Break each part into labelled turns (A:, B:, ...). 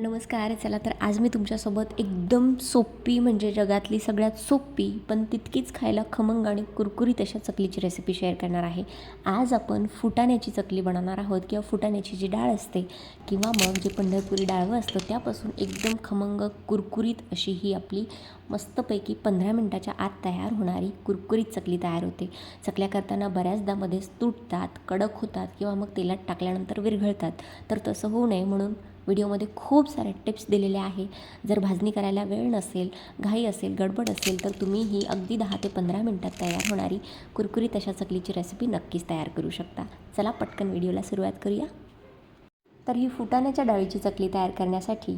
A: नमस्कार चला तर आज मी तुमच्यासोबत एकदम सोपी म्हणजे जगातली सगळ्यात सोपी पण तितकीच खायला खमंग आणि कुरकुरीत अशा चकलीची रेसिपी शेअर करणार आहे. आज आपण फुटाण्याची चकली बनवणार आहोत किंवा फुटाण्याची जी डाळ असते किंवा मग जे पंढरपुरी डाळवं असतं त्यापासून एकदम खमंग कुरकुरीत अशी ही आपली मस्तपैकी पंधरा मिनटाच्या आत तयार होणारी कुरकुरीत चकली तयार होते. चकल्या करताना बऱ्याचदा मध्येच तुटतात कडक होतात किंवा मग तेलात टाकल्यानंतर विरघळतात. तर तसं होऊ नये म्हणून व्हिडिओमध्ये खूप साऱ्या टिप्स दिलेल्या आहे. जर भाजणी करायला वेळ नसेल घाई असेल गडबड असेल तर तुम्ही ही अगदी दहा ते पंधरा मिनटात तयार होणारी कुरकुरीत अशा चकलीची रेसिपी नक्कीच तयार करू शकता. चला पटकन व्हिडिओला सुरुवात करूया. तर ही फुटाण्याच्या डाळीची चकली तयार करण्यासाठी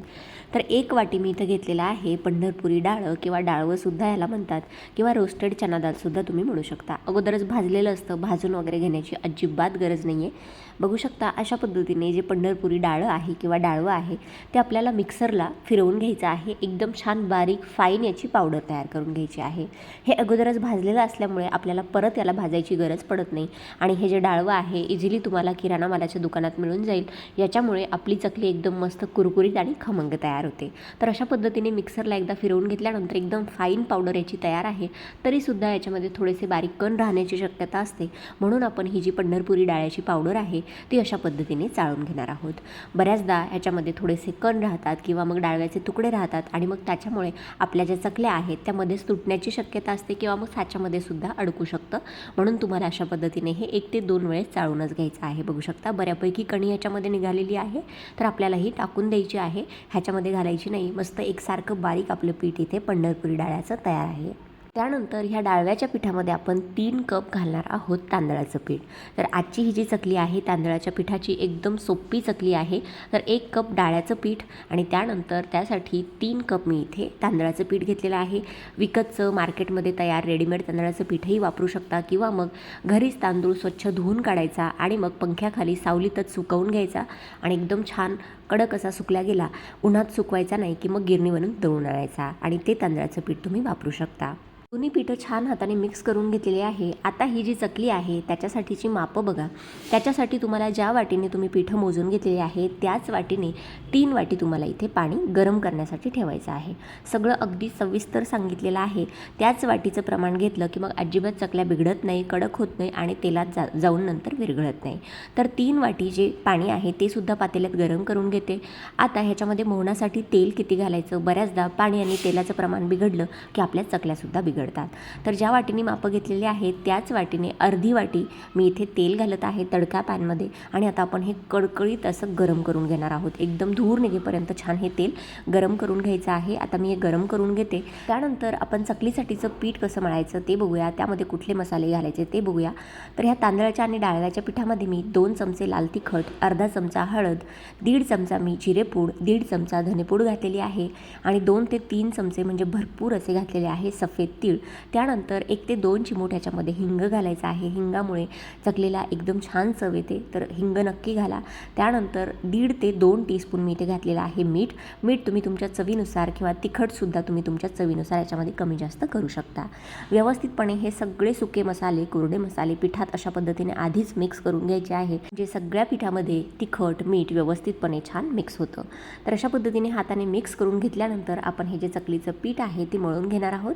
A: तर एक वाटी मी इथं घेतलेला आहे पंढरपुरी डाळं किंवा डाळवंसुद्धा याला म्हणतात किंवा रोस्टेड चना डाळसुद्धा तुम्ही म्हणू शकता. अगोदरच भाजलेलं असतं भाजून वगैरे घेण्याची अजिबात गरज नाही आहे बघू शकता अशा पद्धतीने जे पंढरपुरी डाळं आहे किंवा डाळवं आहे ते आपल्याला मिक्सरला फिरवून घ्यायचं आहे. एकदम छान बारीक फाईन याची पावडर तयार करून घ्यायची आहे. हे अगोदरच भाजलेलं असल्यामुळे आपल्याला परत याला भाजायची गरज पडत नाही. आणि हे जे डाळवं आहे इझिली तुम्हाला किराणा मालाच्या दुकानात मिळून जाईल. या त्याच्यामुळे आपली चकली एकदम मस्त कुरकुरीत आणि खमंग तयार होते. तर अशा पद्धतीने मिक्सरला एकदा फिरवून घेतल्यानंतर एकदम फाईन पावडर याची तयार आहे. तरीसुद्धा याच्यामध्ये थोडेसे बारीक कण राहण्याची शक्यता असते. म्हणून आपण ही जी पंढरपुरी डाळ्याची पावडर आहे ती अशा पद्धतीने चाळून घेणार आहोत. बऱ्याचदा ह्याच्यामध्ये थोडेसे कण राहतात किंवा मग डाळव्याचे तुकडे राहतात आणि मग त्याच्यामुळे आपल्या ज्या चकल्या आहेत त्यामध्येच तुटण्याची शक्यता असते किंवा मग साच्यामध्ये सुद्धा अडकू शकतं. म्हणून तुम्हाला अशा पद्धतीने हे एक ते दोन वेळेस चाळूनच घ्यायचं आहे. बघू शकता बऱ्यापैकी कणी याच्यामध्ये निघाली निघालेली आहे. तर आपल्याला ही टाकून द्यायची आहे. ह्याच्यामध्ये घालायची नाही. मस्त एकसारखं बारीक आपलं पीठ इथे पंढरपुरी डाळ्याचं तयार आहे. त्यानंतर ह्या डाळव्याच्या पिठामध्ये आपण तीन कप घालणार आहोत तांदळाचं पीठ. तर आजची ही जी चकली आहे तांदळाच्या पिठाची एकदम सोपी चकली आहे. तर एक कप डाळ्याचं पीठ आणि त्यानंतर त्यासाठी तीन कप मी इथे तांदळाचं पीठ घेतलेलं आहे. विकतचं मार्केटमध्ये तयार रेडीमेड तांदळाचं पीठही वापरू शकता किंवा मग घरीच तांदूळ स्वच्छ धुवून काढायचा आणि मग पंख्याखाली सावलीतच सुकवून घ्यायचा आणि एकदम छान कडक असा सुकला गेला उन्हात सुकवायचा नाही की मग गिरणीवरून दळून आणायचा आणि ते तांदळाचं पीठ तुम्ही वापरू शकता. दोन्ही पिठं छान हाताने मिक्स करून घेतलेली आहे. आता ही जी चकली आहे त्याच्यासाठीची मापं बघा. त्याच्यासाठी तुम्हाला ज्या वाटीने तुम्ही पिठं मोजून घेतलेली आहे त्याच वाटीने तीन वाटी तुम्हाला इथे पाणी गरम करण्यासाठी ठेवायचं आहे. सगळं अगदी सविस्तर सांगितलेलं आहे. त्याच वाटीचं प्रमाण घेतलं की मग अजिबात चकल्या बिघडत नाही कडक होत नाही आणि तेलात जा जाऊन नंतर विरघळत नाही. तर तीन वाटी जे पाणी आहे ते सुद्धा पातेल्यात गरम करून घेते. आता ह्याच्यामध्ये मोहण्यासाठी तेल किती घालायचं? बऱ्याचदा पाणी आणि तेलाचं प्रमाण बिघडलं की आपल्या चकल्यासुद्धा बिघड बिघडतात तर ज्या वाटीने मापं घेतलेली आहेत त्याच वाटीने अर्धी वाटी मी इथे तेल घालत आहे तडका पॅनमध्ये आणि आता आपण हे कडकडीत असं गरम करून घेणार आहोत. एकदम धूर निघेपर्यंत छान हे तेल गरम करून घ्यायचं आहे. आता मी हे गरम करून घेते. त्यानंतर आपण चकलीसाठीचं पीठ कसं मळायचं ते बघूया. त्यामध्ये कुठले मसाले घालायचे ते बघूया. तर ह्या तांदळाच्या आणि डाळव्याच्या पिठामध्ये मी दोन चमचे लाल तिखट अर्धा चमचा हळद दीड चमचा मी जिरेपूड दीड चमचा धनेपूड घातलेली आहे आणि दोन ते तीन चमचे म्हणजे भरपूर असे घातलेले आहे सफेद तीळ. त्यानंतर एक ते दोन चिमूट ह्याच्यामध्ये हिंग घालायचं आहे. हिंगामुळे चकलेला एकदम छान चव येते. तर हिंग नक्की घाला. त्यानंतर दीड ते दोन टीस्पून मी इथे घातलेलं आहे मीठ. मीठ तुम्ही तुमच्या चवीनुसार किंवा तिखटसुद्धा तुम्ही तुमच्या चवीनुसार याच्यामध्ये कमी जास्त करू शकता. व्यवस्थितपणे हे सगळे सुके मसाले कोरडे मसाले पिठात अशा पद्धतीने आधीच मिक्स करून घ्यायचे आहे. जे सगळ्या पिठामध्ये तिखट मीठ व्यवस्थितपणे छान मिक्स होतं. तर अशा पद्धतीने हाताने मिक्स करून घेतल्यानंतर आपण हे जे चकलीचं पीठ आहे ते मळून घेणार आहोत.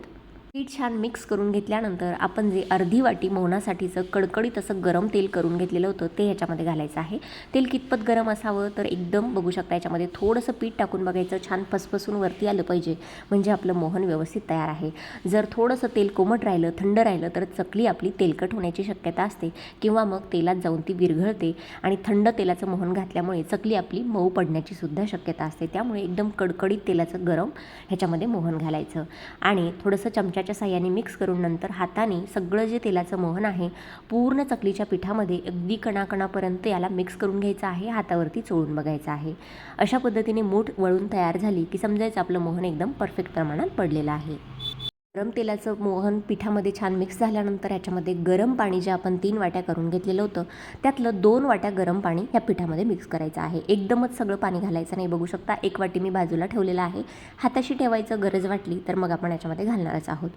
A: पीठ छान मिक्स करून घेतल्यानंतर आपण जे अर्धी वाटी मोहनासाठीचं कडकडीत असं गरम तेल करून घेतलेलं होतं ते ह्याच्यामध्ये घालायचं आहे. तेल कितपत गरम असावं तर एकदम बघू शकता याच्यामध्ये थोडंसं पीठ टाकून बघायचं छान फसफसून वरती आलं पाहिजे म्हणजे आपलं मोहन व्यवस्थित तयार आहे. जर थोडंसं तेल कोमट राहिलं थंड राहिलं तर चकली आपली तेलकट होण्याची शक्यता असते किंवा मग तेलात जाऊन ती विरघळते आणि थंड तेलाचं मोहन घातल्यामुळे चकली आपली मऊ पडण्याची सुद्धा शक्यता असते. त्यामुळे एकदम कडकडीत तेलाचं गरम ह्याच्यामध्ये मोहन घालायचं. आणि थोडंसं चमच्या च्या साह्याने मिक्स करून नंतर हाताने सगळं जे तेलाचं मोहन आहे पूर्ण चकलीच्या पिठामध्ये अगदी कणाकणापर्यंत याला मिक्स करून घ्यायचं आहे हातावरती चोळून बघायचं आहे. अशा पद्धतीने मूठ वळून तयार झाली की समजायचं आपलं मोहन एकदम परफेक्ट प्रमाणात पडलेलं आहे. गरम तेलाचं मोहन पिठामध्ये छान मिक्स झाल्यानंतर याच्यामध्ये गरम पाणी जे आपण तीन वाट्या करून घेतलेलं होतं त्यातलं दोन वाट्या गरम पाणी ह्या पिठामध्ये मिक्स करायचं आहे. एकदमच सगळं पाणी घालायचं नाही बघू शकता. एक वाटी मी बाजूला ठेवलेलं आहे. हाताशी ठेवायचं गरज वाटली तर मग आपण याच्यामध्ये घालणारच आहोत.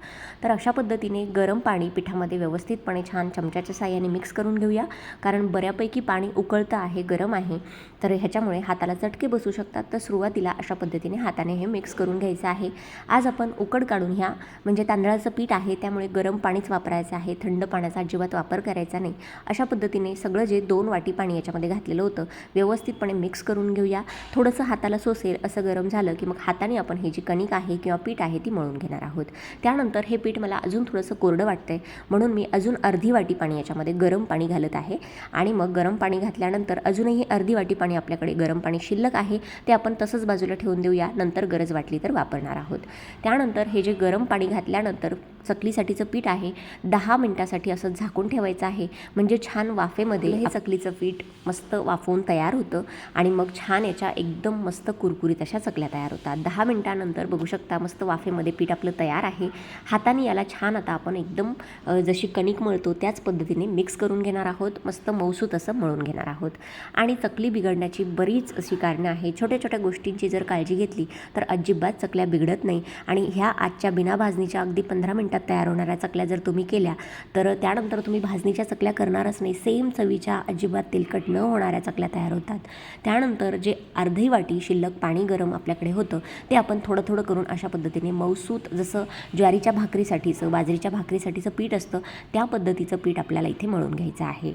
A: तर अशा पद्धतीने गरम पाणी पिठामध्ये व्यवस्थितपणे छान चमच्याच्या साह्याने मिक्स करून घेऊया. कारण बऱ्यापैकी पाणी उकळतं आहे गरम आहे. तर ह्याच्यामुळे हाताला चटके बसू शकतात. तर सुरुवातीला अशा पद्धतीने हाताने हे मिक्स करून घ्यायचं आहे. आज आपण उकड काढून ह्या म्हणजे तांदळाचं पीठ आहे त्यामुळे गरम पाणीच वापरायचं आहे थंड पाण्याचा अजिबात वापर करायचा नाही. अशा पद्धतीने सगळं जे दोन वाटी पाणी याच्यामध्ये घातलेलं होतं व्यवस्थितपणे मिक्स करून घेऊया. थोडंसं हाताला सोसेल असं गरम झालं की मग हाताने आपण हे जी कणिक आहे किंवा पीठ आहे ती मळून घेणार आहोत. त्यानंतर हे पीठ मला अजून थोडंसं कोरडं वाटतंय म्हणून मी अजून अर्धी वाटी पाणी याच्यामध्ये गरम पाणी घालत आहे. आणि मग गरम पाणी घातल्यानंतर अजूनही अर्धी वाटी पाणी आपल्याकडे गरम पाणी शिल्लक आहे ते आपण तसंच बाजूला ठेवून देऊया नंतर गरज वाटली तर वापरणार आहोत. त्यानंतर हे जे गरम पाणी घातल्यानंतर चकलीसाठीचं पीठ आहे. दहा मिनटासाठी असं झाकून ठेवायचं आहे. म्हणजे छान वाफेमध्ये हे चकलीचं पीठ मस्त वाफवून तयार होतं आणि मग छान याच्या एकदम मस्त कुरकुरीत अशा चकल्या तयार होतात. दहा मिनटानंतर बघू शकता मस्त वाफेमध्ये पीठ आपलं तयार आहे. हाताने याला छान आता आपण एकदम जशी कणिक मळतो त्याच पद्धतीने मिक्स करून घेणार आहोत. मस्त मौसूत असं मळून घेणार आहोत. आणि चकली बिघडण्याची बरीच अशी कारणं आहे छोट्या छोट्या गोष्टींची जर काळजी घेतली तर अजिबात चकल्या बिघडत नाही. आणि ह्या आजच्या बिना भाजणीच्या अगदी पंधरा मिनटात तयार होणाऱ्या चकल्या जर तुम्ही केल्या तर त्यानंतर तुम्ही भाजणीच्या चकल्या करणारच नाही. सेम चवीच्या अजिबात तेलकट न होणाऱ्या चकल्या तयार होतात. त्यानंतर जे अर्धी वाटी शिल्लक पाणी गरम आपल्याकडे होतं ते आपण थोडं थोडं करून अशा पद्धतीने मौसूत जसं ज्वारीच्या भाकरीसाठीचं बाजरीच्या भाकरीसाठीचं पीठ असतं त्या पद्धतीचं पीठ आपल्याला इथे मळून घ्यायचं आहे.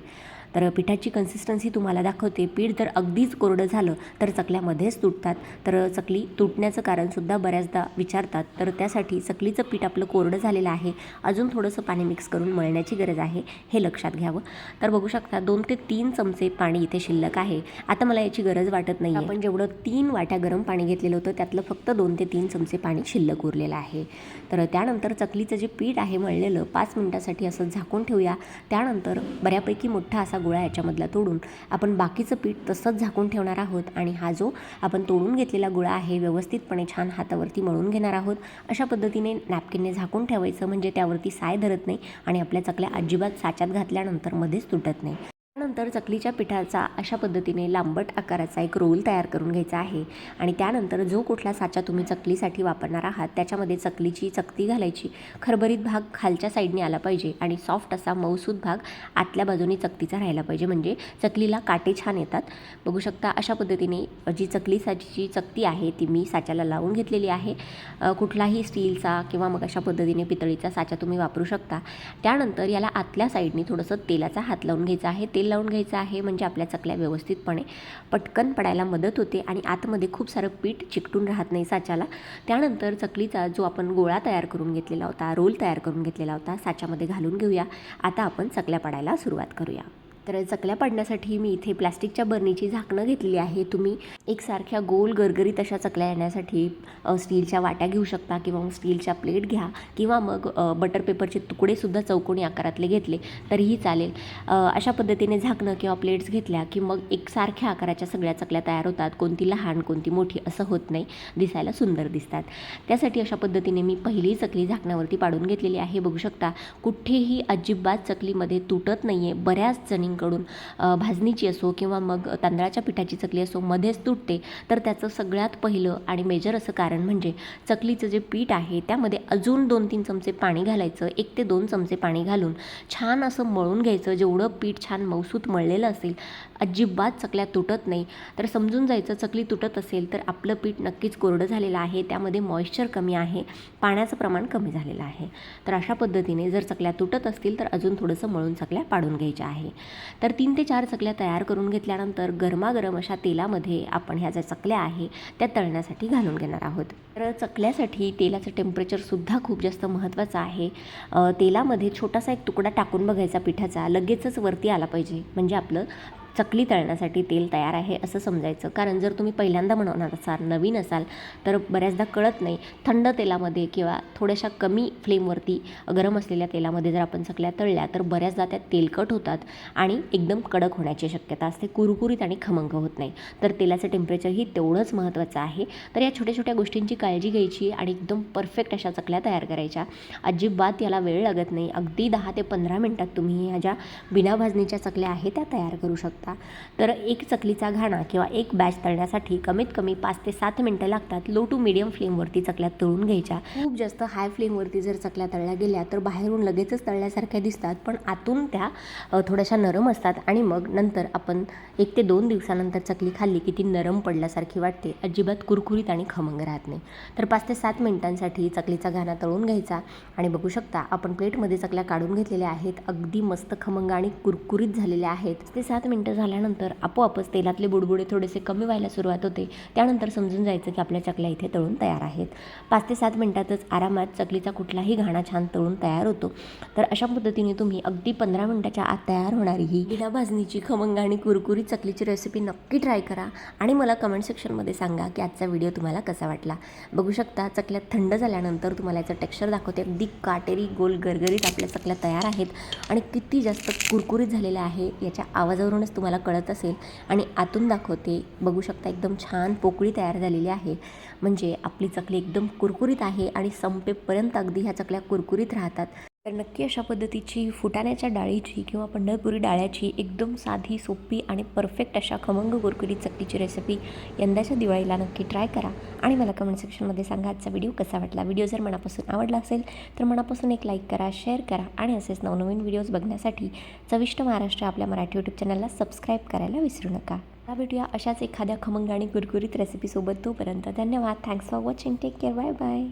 A: तर पिठाची कन्सिस्टन्सी तुम्हाला दाखवते. पीठ जर अगदीच कोरडं झालं तर चकल्यामध्येच तुटतात. तर चकली तुटण्याचं कारणसुद्धा बऱ्याचदा विचारतात. तर त्यासाठी चकलीचं पीठ आपलं कोरडं झालेलं आहे. अजून थोडंसं पाणी मिक्स करून मळण्याची गरज आहे हे लक्षात घ्यावं. तर बघू शकता दोन ते तीन चमचे पाणी इथे शिल्लक आहे. आता मला याची गरज वाटत नाही आपण जेवढं तीन वाट्या गरम पाणी घेतलेलं होतं त्यातलं फक्त दोन ते तीन चमचे पाणी शिल्लक उरलेलं आहे. तर त्यानंतर चकलीचं जे पीठ आहे मळलेलं पाच मिनटासाठी असं झाकून ठेवूया. त्यानंतर बऱ्यापैकी मोठा असा गोळा याच्यामधला तोडून आपण बाकीचं पीठ तसंच झाकून ठेवणार आहोत आणि हा जो आपण तोडून घेतलेला गोळा आहे व्यवस्थितपणे छान हातावरती मळून घेणार आहोत. अशा पद्धतीने नॅपकिनने झाकून ठेवायचं म्हणजे त्यावरती साय धरत नाही आणि आपल्या चकल्या अजिबात साच्यात घातल्यानंतर मध्येच तुटत नाही. त्यानंतर चकलीच्या पिठाचा अशा पद्धतीने लांबट आकाराचा एक रोल तयार करून घ्यायचा आहे. आणि त्यानंतर जो कुठला साचा तुम्ही चकलीसाठी वापरणार आहात त्याच्यामध्ये चकलीची चकती घालायची. खरबरीत भाग खालच्या साईडने आला पाहिजे आणि सॉफ्ट असा मऊसूद भाग आतल्या बाजूने चकतीचा राहिला पाहिजे. म्हणजे चकलीला काटे छान येतात. बघू शकता अशा पद्धतीने जी चकलीसाठीची चकती आहे ती मी साच्याला लावून घेतलेली आहे. कुठलाही स्टीलचा किंवा मग अशा पद्धतीने पितळीचा साचा तुम्ही वापरू शकता. त्यानंतर याला आतल्या साईडने थोडंसं तेलाचा हात लावून घ्यायचा आहे. तेल लावून घ्यायचं आहे म्हणजे आपल्या चकल्या व्यवस्थितपणे पटकन पडायला मदत होते आणि आतमध्ये खूप सारं पीठ चिकटून राहत नाही साच्याला. त्यानंतर चकलीचा जो आपण गोळा तयार करून घेतलेला होता रोल तयार करून घेतलेला होता साच्यामध्ये घालून घेऊया. आता आपण चकल्या पडायला सुरुवात करूया. तर चकल्या पाडण्यासाठी मी इथे प्लॅस्टिकच्या बर्नीची झाकणं घेतलेली आहे. तुम्ही एकसारख्या गोल गरगरीत अशा चकल्या येण्यासाठी स्टीलच्या वाट्या घेऊ शकता किंवा मग स्टीलच्या प्लेट घ्या किंवा मग बटर पेपरचे तुकडेसुद्धा चौकोनी आकारातले घेतले तरीही चालेल. अशा पद्धतीने झाकणं किंवा प्लेट्स घेतल्या की मग एकसारख्या आकाराच्या सगळ्या चकल्या तयार होतात. कोणती लहान कोणती मोठी असं होत नाही. दिसायला सुंदर दिसतात. त्यासाठी अशा पद्धतीने मी पहिली चकली झाकण्यावरती पाडून घेतलेली आहे. बघू शकता कुठेही अजिबात चकलीमध्ये तुटत नाही आहे बऱ्याच जणी अ, भाजणीची असो किंवा मग तांदळाच्या पिठाची चकली असो मध्येच तुटते तर त्याचं सगळ्यात पहिलं आणि मेजर असं कारण म्हणजे चकलीचं जे पीठ आहे त्यामध्ये अजून दोन तीन चमचे पाणी घालायचं एक ते दोन चमचे पाणी घालून छान असं मळून घ्यायचं. जेवढं पीठ छान मौसूत मळलेलं असेल अजिबात चकल्या तुटत नाही. तर समजून जायचं चकली तुटत असेल तर आपलं पीठ नक्कीच कोरडं झालेलं आहे. त्यामध्ये मॉइश्चर कमी आहे पाण्याचं प्रमाण कमी झालेलं आहे. तर अशा पद्धतीने जर चकल्या तुटत असतील तर अजून थोडंसं मळून चकल्या पाडून घ्यायच्या आहे. तर तीन ते चार चकल्या तयार करून घेतल्यानंतर गरमागरम अशा तेलामध्ये आपण ह्या ज्या चकल्या आहे त्या तळण्यासाठी घालून घेणार आहोत. तर चकल्यासाठी तेलाचं टेम्परेचरसुद्धा खूप जास्त महत्त्वाचं आहे. तेलामध्ये छोटासा एक तुकडा टाकून बघायचा पिठाचा लगेचच वरती आला पाहिजे. म्हणजे आपलं चकली तळण्यासाठी तेल तयार आहे असं समजायचं. कारण जर तुम्ही पहिल्यांदा बनवणार असाल नवीन असाल तर बऱ्याचदा कळत नाही. थंड तेलामध्ये किंवा थोड्याशा कमी फ्लेमवरती गरम असलेल्या तेलामध्ये जर आपण चकल्या तळल्या तर बऱ्याचदा त्या तेलकट होतात आणि एकदम कडक होण्याची शक्यता असते. कुरकुरीत आणि खमंग होत नाही. तर तेलाचं टेम्परेचरही तेवढंच महत्त्वाचं आहे. तर या छोट्या छोट्या गोष्टींची काळजी घ्यायची आणि एकदम परफेक्ट अशा चकल्या तयार करायच्या. अजिबात याला वेळ लागत नाही. अगदी दहा ते पंधरा मिनटात तुम्ही ह्या ज्या बिना भाजणीच्या चकल्या आहेत त्या तयार करू शकता. तर एक चकलीचा घाणा किंवा एक बॅच तळण्यासाठी कमीत कमी पाच ते सात मिनटं लागतात लो टू मिडियम फ्लेमवरती चकल्या तळून घ्यायच्या. खूप जास्त हाय फ्लेमवरती जर चकल्या तळल्या गेल्या तर बाहेरून लगेचच तळल्यासारख्या दिसतात पण आतून त्या थोड्याशा नरम असतात आणि मग नंतर आपण एक ते दोन दिवसानंतर चकली खाल्ली की ती नरम पडल्यासारखी वाटते अजिबात कुरकुरीत आणि खमंग राहत नाही. तर पाच ते सात मिनिटांसाठी चकलीचा घाणा तळून घ्यायचा आणि बघू शकता आपण प्लेटमध्ये चकल्या काढून घेतलेल्या आहेत अगदी मस्त खमंग आणि कुरकुरीत झालेल्या आहेत. ते सात मिनटं झाल्यानंतर आपोआपच तेलातले बुडबुडे थोडेसे कमी व्हायला सुरुवात होते. त्यानंतर समजून जायचं की आपल्या चकल्या इथे तळून तयार आहेत. पाच ते सात मिनटातच आरामात चकलीचा कुठलाही घाणा छान तळून तयार होतो. तर अशा पद्धतीने तुम्ही अगदी पंधरा मिनटाच्या आत तयार होणारी ही बिना भाजणीची खमंग आणि कुरकुरीत चकलीची रेसिपी नक्की ट्राय करा आणि मला कमेंट सेक्शनमध्ये सांगा की आजचा व्हिडिओ तुम्हाला कसा वाटला. बघू शकता चकल्या थंड झाल्यानंतर तुम्हाला याचं टेक्स्चर दाखवते. अगदी काटेरी गोल गरगरीत आपल्या चकल्या तयार आहेत. आणि किती जास्त कुरकुरीत झालेल्या आहे याच्या आवाजावरूनच तुम्हाला कळत असेल. आणि आतून दाखवते बघू शकता एकदम छान पोकळी तयार झालेली आहे. म्हणजे आपली चकली एकदम कुरकुरीत आहे आणि संपेपर्यंत अगदी ह्या चकल्या कुरकुरीत राहतात. तर नक्की अशा पद्धतीची फुटाण्याच्या डाळीची किंवा पंढरपुरी डाळ्याची एकदम साधी सोपी आणि परफेक्ट अशा खमंग गुरकुरीत चकलीची रेसिपी यंदाच्या दिवाळीला नक्की ट्राय करा. आणि मला कमेंट सेक्शनमध्ये सांगा आजचा व्हिडिओ कसा वाटला. व्हिडिओ जर मनापासून आवडला असेल तर मनापासून एक लाईक करा शेअर करा आणि असेच नवनवीन व्हिडिओज बघण्यासाठी चविष्ट महाराष्ट्र आपल्या मराठी यूट्यूब चॅनलला सबस्क्राईब करायला विसरू नका. आता भेटूया अशाच एखाद्या खमंग आणि कुरकुरीत रेसिपीसोबत तोपर्यंत धन्यवाद. Thanks for watching take care bye bye